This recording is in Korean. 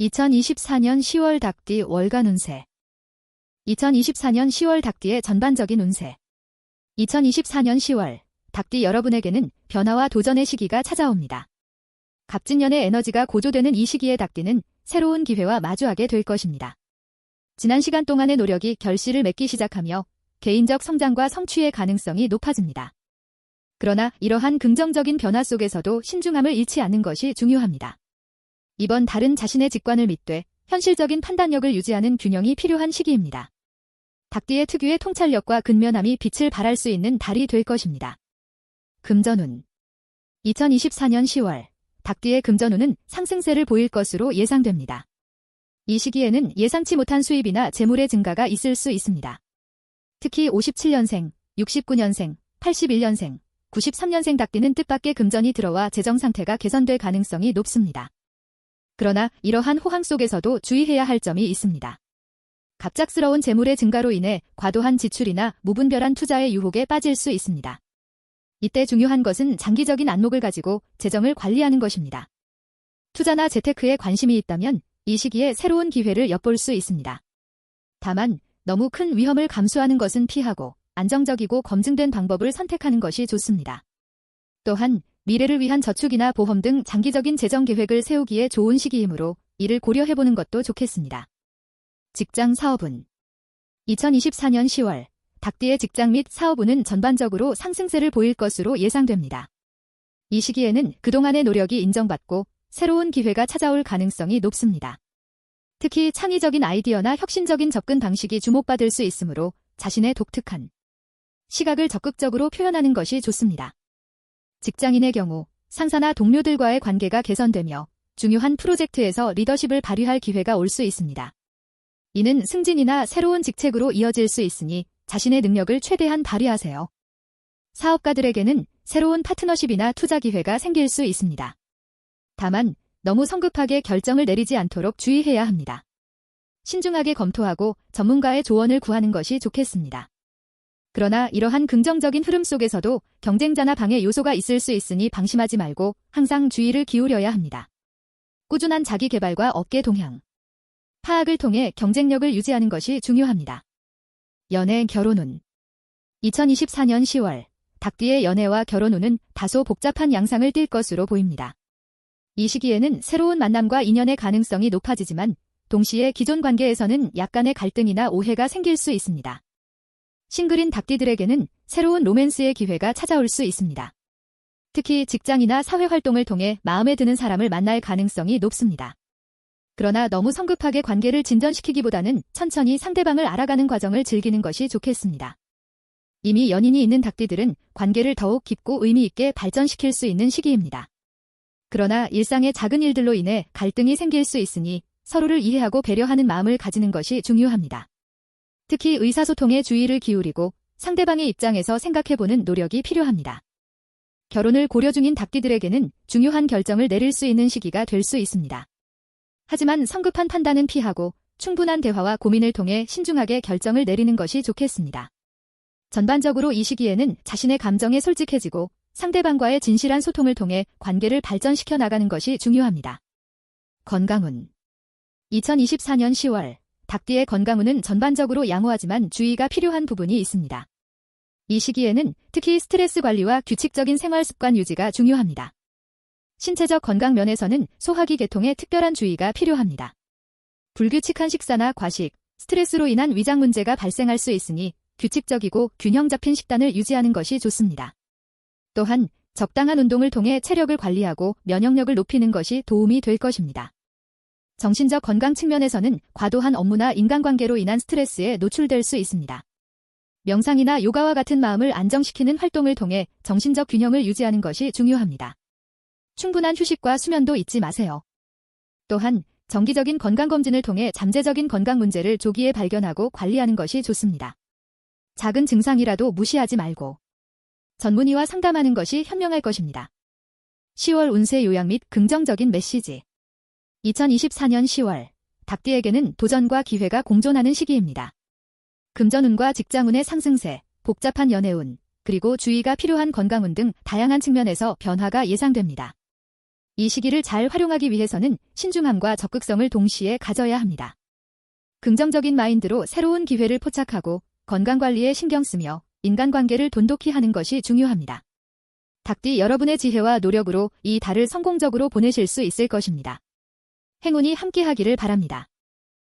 2024년 10월 닭띠 월간 운세 2024년 10월 닭띠의 전반적인 운세 2024년 10월 닭띠 여러분에게는 변화와 도전의 시기가 찾아옵니다. 갑진년의 에너지가 고조되는 이 시기에 닭띠는 새로운 기회와 마주하게 될 것입니다. 지난 시간 동안의 노력이 결실을 맺기 시작하며 개인적 성장과 성취의 가능성이 높아집니다. 그러나 이러한 긍정적인 변화 속에서도 신중함을 잃지 않는 것이 중요합니다. 이번 달은 자신의 직관을 믿되 현실적인 판단력을 유지하는 균형이 필요한 시기입니다. 닭띠의 특유의 통찰력과 근면함이 빛을 발할 수 있는 달이 될 것입니다. 금전운 2024년 10월 닭띠의 금전운은 상승세를 보일 것으로 예상됩니다. 이 시기에는 예상치 못한 수입이나 재물의 증가가 있을 수 있습니다. 특히 57년생, 69년생, 81년생, 93년생 닭띠는 뜻밖의 금전이 들어와 재정 상태가 개선될 가능성이 높습니다. 그러나 이러한 호황 속에서도 주의해야 할 점이 있습니다. 갑작스러운 재물의 증가로 인해 과도한 지출이나 무분별한 투자의 유혹에 빠질 수 있습니다. 이때 중요한 것은 장기적인 안목을 가지고 재정을 관리하는 것입니다. 투자나 재테크에 관심이 있다면 이 시기에 새로운 기회를 엿볼 수 있습니다. 다만 너무 큰 위험을 감수하는 것은 피하고 안정적이고 검증된 방법을 선택하는 것이 좋습니다. 또한 미래를 위한 저축이나 보험 등 장기적인 재정 계획을 세우기에 좋은 시기이므로 이를 고려해보는 것도 좋겠습니다. 직장 사업은 2024년 10월 닭띠의 직장 및 사업운은 전반적으로 상승세를 보일 것으로 예상됩니다. 이 시기에는 그동안의 노력이 인정받고 새로운 기회가 찾아올 가능성이 높습니다. 특히 창의적인 아이디어나 혁신적인 접근 방식이 주목받을 수 있으므로 자신의 독특한 시각을 적극적으로 표현하는 것이 좋습니다. 직장인의 경우 상사나 동료들과의 관계가 개선되며 중요한 프로젝트에서 리더십을 발휘할 기회가 올 수 있습니다. 이는 승진이나 새로운 직책으로 이어질 수 있으니 자신의 능력을 최대한 발휘하세요. 사업가들에게는 새로운 파트너십이나 투자 기회가 생길 수 있습니다. 다만 너무 성급하게 결정을 내리지 않도록 주의해야 합니다. 신중하게 검토하고 전문가의 조언을 구하는 것이 좋겠습니다. 그러나 이러한 긍정적인 흐름 속에서도 경쟁자나 방해 요소가 있을 수 있으니 방심하지 말고 항상 주의를 기울여야 합니다. 꾸준한 자기 개발과 업계 동향. 파악을 통해 경쟁력을 유지하는 것이 중요합니다. 연애 결혼운 2024년 10월 닭띠의 연애와 결혼운은 다소 복잡한 양상을 띌 것으로 보입니다. 이 시기에는 새로운 만남과 인연의 가능성이 높아지지만 동시에 기존 관계에서는 약간의 갈등이나 오해가 생길 수 있습니다. 싱글인 닭띠들에게는 새로운 로맨스의 기회가 찾아올 수 있습니다. 특히 직장이나 사회 활동을 통해 마음에 드는 사람을 만날 가능성이 높습니다. 그러나 너무 성급하게 관계를 진전시키기보다는 천천히 상대방을 알아가는 과정을 즐기는 것이 좋겠습니다. 이미 연인이 있는 닭띠들은 관계를 더욱 깊고 의미 있게 발전시킬 수 있는 시기입니다. 그러나 일상의 작은 일들로 인해 갈등이 생길 수 있으니 서로를 이해하고 배려하는 마음을 가지는 것이 중요합니다. 특히 의사소통에 주의를 기울이고 상대방의 입장에서 생각해보는 노력이 필요합니다. 결혼을 고려 중인 닭띠들에게는 중요한 결정을 내릴 수 있는 시기가 될 수 있습니다. 하지만 성급한 판단은 피하고 충분한 대화와 고민을 통해 신중하게 결정을 내리는 것이 좋겠습니다. 전반적으로 이 시기에는 자신의 감정에 솔직해지고 상대방과의 진실한 소통을 통해 관계를 발전시켜 나가는 것이 중요합니다. 건강운 2024년 10월 닭띠의 건강운은 전반적으로 양호하지만 주의가 필요한 부분이 있습니다. 이 시기에는 특히 스트레스 관리와 규칙적인 생활 습관 유지가 중요합니다. 신체적 건강 면에서는 소화기 계통에 특별한 주의가 필요합니다. 불규칙한 식사나 과식, 스트레스로 인한 위장 문제가 발생할 수 있으니 규칙적이고 균형 잡힌 식단을 유지하는 것이 좋습니다. 또한 적당한 운동을 통해 체력을 관리하고 면역력을 높이는 것이 도움이 될 것입니다. 정신적 건강 측면에서는 과도한 업무나 인간관계로 인한 스트레스에 노출될 수 있습니다. 명상이나 요가와 같은 마음을 안정시키는 활동을 통해 정신적 균형을 유지하는 것이 중요합니다. 충분한 휴식과 수면도 잊지 마세요. 또한 정기적인 건강검진을 통해 잠재적인 건강 문제를 조기에 발견하고 관리하는 것이 좋습니다. 작은 증상이라도 무시하지 말고 전문의와 상담하는 것이 현명할 것입니다. 10월 운세 요약 및 긍정적인 메시지 2024년 10월 닭띠에게는 도전과 기회가 공존하는 시기입니다. 금전운과 직장운의 상승세, 복잡한 연애운, 그리고 주의가 필요한 건강운 등 다양한 측면에서 변화가 예상됩니다. 이 시기를 잘 활용하기 위해서는 신중함과 적극성을 동시에 가져야 합니다. 긍정적인 마인드로 새로운 기회를 포착하고 건강관리에 신경 쓰며 인간관계를 돈독히 하는 것이 중요합니다. 닭띠 여러분의 지혜와 노력으로 이 달을 성공적으로 보내실 수 있을 것입니다. 행운이 함께하기를 바랍니다.